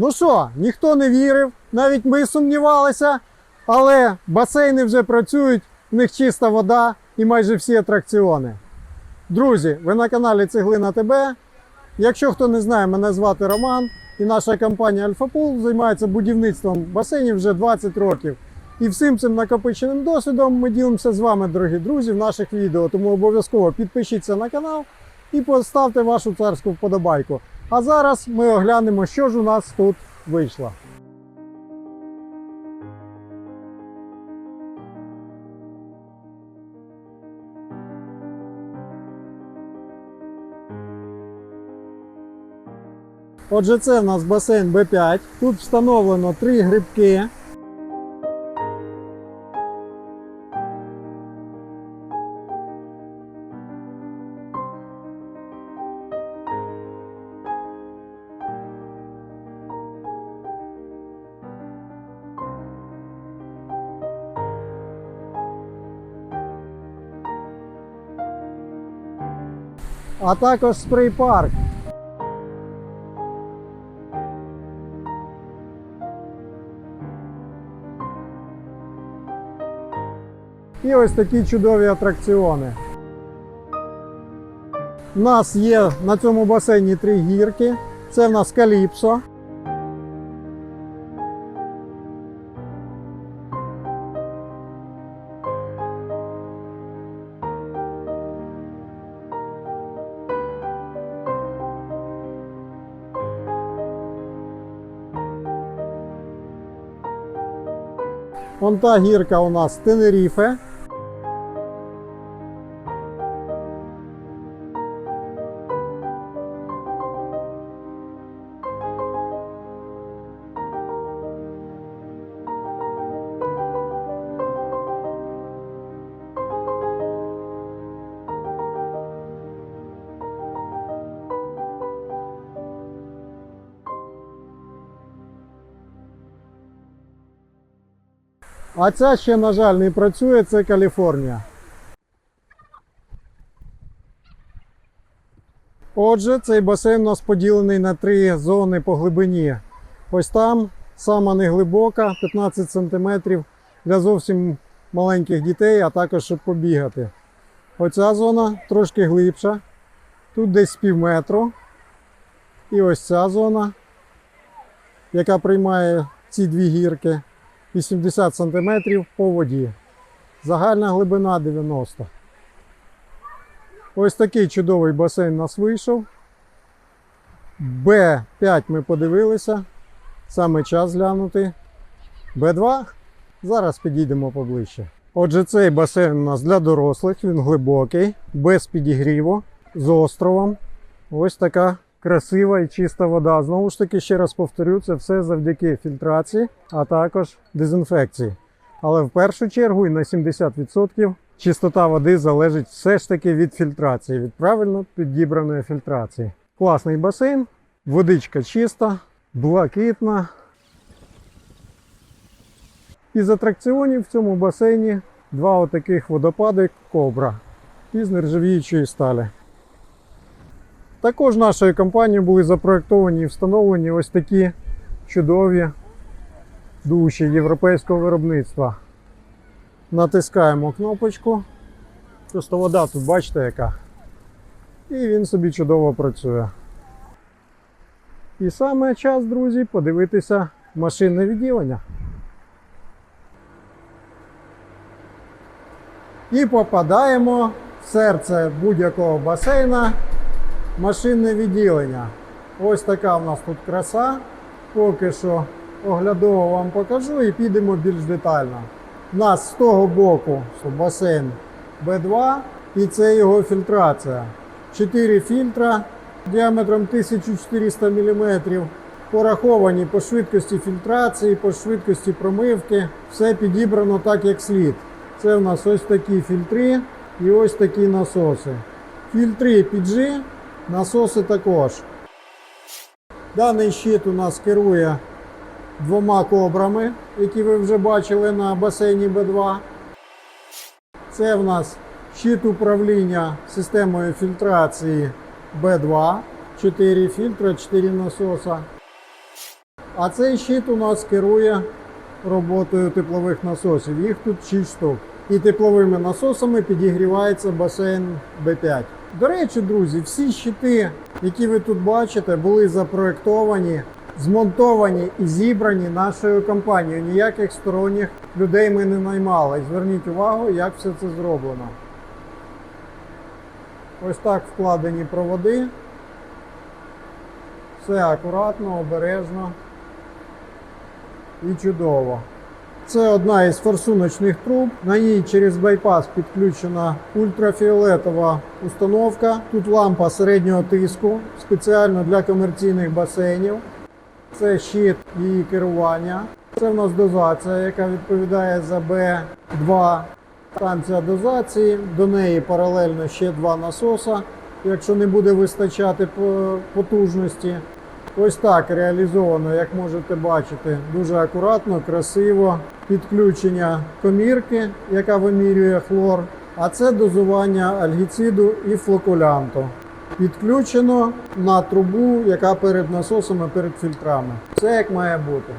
Ну що, ніхто не вірив, навіть ми сумнівалися, але басейни вже працюють, в них чиста вода і майже всі атракціони. Друзі, ви на каналі Цеглина ТБ. Якщо хто не знає, мене звати Роман і наша компанія Альфапул займається будівництвом басейнів вже 20 років. І всім цим накопиченим досвідом ми ділимося з вами, дорогі друзі, в наших відео. Тому обов'язково підпишіться на канал і поставте вашу царську вподобайку. А зараз ми оглянемо, що ж у нас тут вийшло. Отже, це в нас басейн b 5 Тут встановлено три грибки. А також спрей-парк. І ось такі чудові атракціони. У нас є на цьому басейні три гірки. Це в нас Каліпсо. Вон та гірка у нас Тенеріфе. А ця ще, на жаль, не працює, це Каліфорнія. Отже, цей басейн у нас поділений на три зони по глибині. Ось там сама неглибока, 15 см для зовсім маленьких дітей, а також щоб побігати. Оця зона трошки глибша. Тут десь пів метру. І ось ця зона, яка приймає ці дві гірки. 80 см по воді. Загальна глибина 90. Ось такий чудовий басейн у нас вийшов. Б5 ми подивилися. Саме час глянути. Б2. Зараз підійдемо поближче. Отже, цей басейн у нас для дорослих, він глибокий, без підігріву, з островом. Ось така красива і чиста вода. Знову ж таки, ще раз повторю, це все завдяки фільтрації, а також дезінфекції. Але в першу чергу і на 70% чистота води залежить все ж таки від фільтрації, від правильно підібраної фільтрації. Класний басейн, водичка чиста, блакитна. Із атракціонів в цьому басейні два отаких водопади кобра із нержавіючої сталі. Також нашою компанією були запроектовані і встановлені ось такі чудові душі європейського виробництва. Натискаємо кнопочку. Просто вода тут бачите яка. І він собі чудово працює. І саме час, друзі, подивитися машинне відділення. І попадаємо в серце будь-якого басейна машинне відділення. Ось така в нас тут краса. Поки що оглядово вам покажу і підемо більш детально. У нас з того боку басейн Б2 і це його фільтрація. Чотири фільтра діаметром 1400 мм. Пораховані по швидкості фільтрації, по швидкості промивки. Все підібрано так, як слід. Це в нас ось такі фільтри і ось такі насоси. Фільтри PG, насоси також. Даний щит у нас керує двома кобрами, які ви вже бачили на басейні Б2. Це в нас щит управління системою фільтрації Б2. 4 фільтри, 4 насоса. А цей щит у нас керує роботою теплових насосів. Їх тут 6 штук. І тепловими насосами підігрівається басейн Б5. До речі, друзі, всі щити, які ви тут бачите, були запроектовані, змонтовані і зібрані нашою компанією. Ніяких сторонніх людей ми не наймали. Зверніть увагу, як все це зроблено. Ось так вкладені проводи. Все акуратно, обережно і чудово. Це одна із форсуночних труб. На ній через байпас підключена ультрафіолетова установка. Тут лампа середнього тиску спеціально для комерційних басейнів. Це щит її керування. Це в нас дозація, яка відповідає за Б2. Станція дозації. До неї паралельно ще два насоса. Якщо не буде вистачати потужності. Ось так реалізовано, як можете бачити, дуже акуратно, красиво. Підключення комірки, яка вимірює хлор. А це дозування альгіциду і флокулянту. Підключено на трубу, яка перед насосами, перед фільтрами. Все як має бути.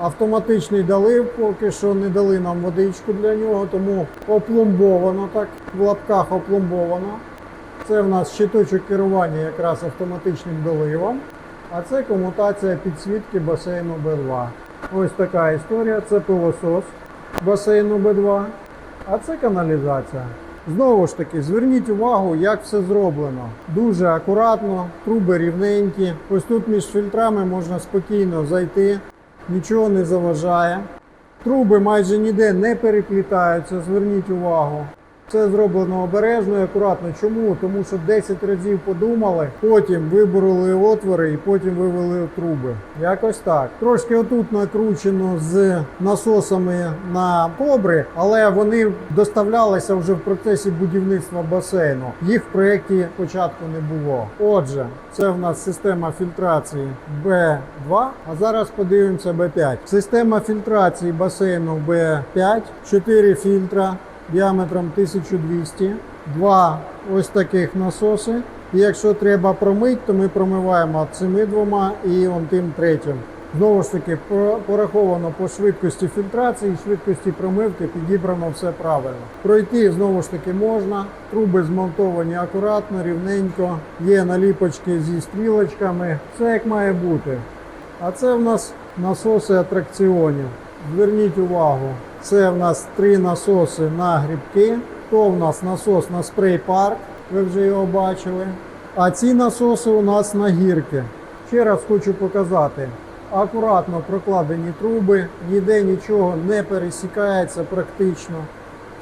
Автоматичний долив, поки що не дали нам водичку для нього, тому опломбовано так, в лапках опломбовано. Це в нас щиточок керування якраз автоматичним доливом. А це комутація підсвітки басейну Б2. Ось така історія. Це пилосос басейну Б2. А це каналізація. Знову ж таки, зверніть увагу, як все зроблено. Дуже акуратно, труби рівненькі. Ось тут між фільтрами можна спокійно зайти, нічого не заважає. Труби майже ніде не переплітаються, зверніть увагу. Це зроблено обережно і акуратно. Чому? Тому що 10 разів подумали, потім вибороли отвори і потім вивели труби. Якось так. Трошки отут накручено з насосами на кобри, але вони доставлялися вже в процесі будівництва басейну. Їх в проєкті спочатку не було. Отже, це в нас система фільтрації B2. А зараз подивимося B5. Система фільтрації басейну B5, 4 фільтра діаметром 1200, два ось таких насоси. І якщо треба промити, то ми промиваємо цими двома і он тим третім. Знову ж таки, пораховано по швидкості фільтрації, швидкості промивки, підібрано все правильно. Пройти знову ж таки можна. Труби змонтовані акуратно, рівненько. Є наліпочки зі стрілочками. Все як має бути. А це в нас насоси атракціонів. Зверніть увагу, це в нас три насоси на грибки. То в нас насос на спрей-парк, ви вже його бачили. А ці насоси у нас на гірки. Ще раз хочу показати. Акуратно прокладені труби, ніде нічого не пересікається практично.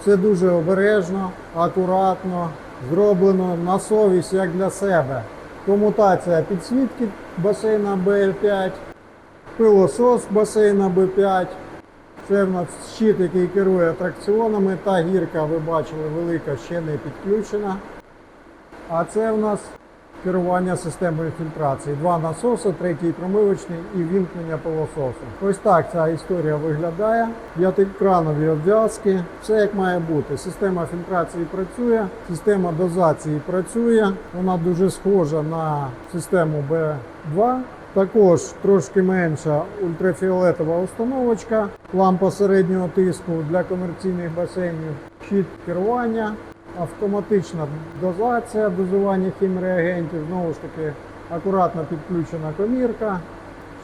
Все дуже обережно, акуратно, зроблено на совість як для себе. Комутація підсвітки басейна Б5, пилосос басейна Б5. Це в нас щит, який керує атракціонами. Та гірка, ви бачили, велика ще не підключена. А це в нас керування системою фільтрації. Два насоси, третій промивочний і вімкнення пилососу. Ось так ця історія виглядає. П'ятикранові обв'язки. Все як має бути. Система фільтрації працює, система дозації працює. Вона дуже схожа на систему B2. Також трошки менша ультрафіолетова установочка, лампа середнього тиску для комерційних басейнів, щит керування, автоматична дозація, дозування хімреагентів, знову ж таки акуратно підключена комірка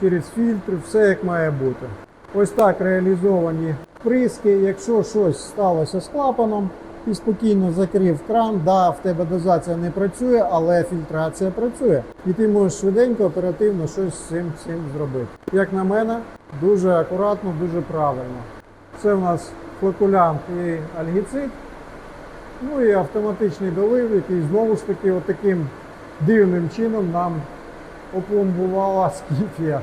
через фільтр, все як має бути. Ось так реалізовані приски. Якщо щось сталося з клапаном, ти спокійно закрив кран, да, в тебе дозація не працює, але фільтрація працює. І ти можеш швиденько, оперативно щось з цим всім зробити. Як на мене, дуже акуратно, дуже правильно. Це в нас флокулянт і альгіцид. Ну і автоматичний долив, який знову ж таки отаким дивним чином нам опломбувала скіфія.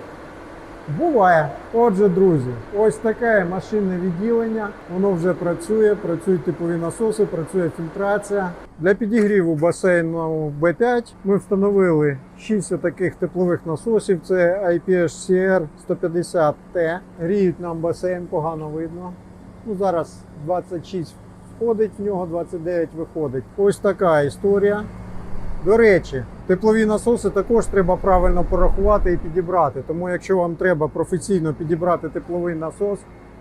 Буває. Отже, друзі, ось таке машинне відділення. Воно вже працює, працюють типові насоси, працює фільтрація. Для підігріву басейну B5 ми встановили 6 таких теплових насосів. Це IPHCR 150T. Гріють нам басейн, погано видно. Ну, зараз 26 входить в нього, 29 виходить. Ось така історія. До речі, теплові насоси також треба правильно порахувати і підібрати. Тому, якщо вам треба професійно підібрати тепловий насос,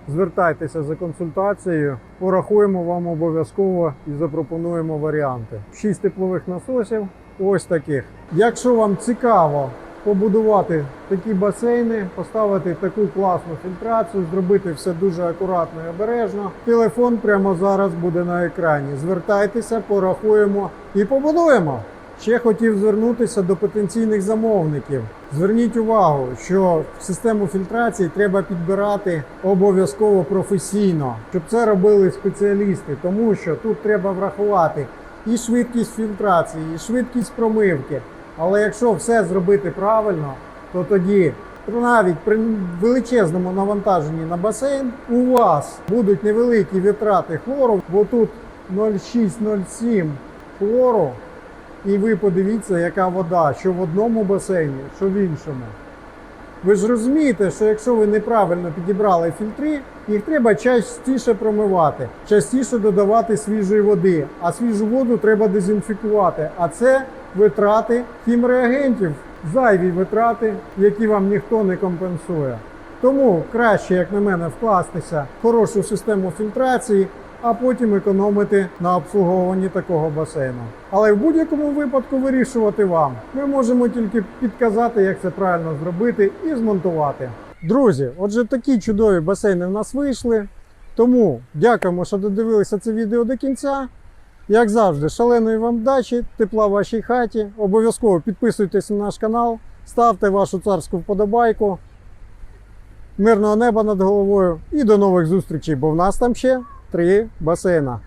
звертайтеся за консультацією, порахуємо вам обов'язково і запропонуємо варіанти. Шість теплових насосів, ось таких. Якщо вам цікаво побудувати такі басейни, поставити таку класну фільтрацію, зробити все дуже акуратно і обережно. Телефон прямо зараз буде на екрані. Звертайтеся, порахуємо і побудуємо. Ще хотів звернутися до потенційних замовників. Зверніть увагу, що систему фільтрації треба підбирати обов'язково професійно, щоб це робили спеціалісти, тому що тут треба врахувати і швидкість фільтрації, і швидкість промивки. Але якщо все зробити правильно, то тоді навіть при величезному навантаженні на басейн у вас будуть невеликі витрати хлору, бо тут 0,6-0,7 хлору. І ви подивіться, яка вода, що в одному басейні, що в іншому. Ви ж розумієте, що якщо ви неправильно підібрали фільтри, їх треба частіше промивати, частіше додавати свіжої води, а свіжу воду треба дезінфікувати. А це витрати хімреагентів, зайві витрати, які вам ніхто не компенсує. Тому краще, як на мене, вкластися в хорошу систему фільтрації, а потім економити на обслуговуванні такого басейну. Але в будь-якому випадку вирішувати вам. Ми можемо тільки підказати, як це правильно зробити і змонтувати. Друзі, отже, такі чудові басейни в нас вийшли. Тому дякуємо, що додивилися це відео до кінця. Як завжди, шаленої вам вдачі, тепла в вашій хаті. Обов'язково підписуйтесь на наш канал, ставте вашу царську вподобайку. Мирного неба над головою і до нових зустрічей, бо в нас там ще три басейна.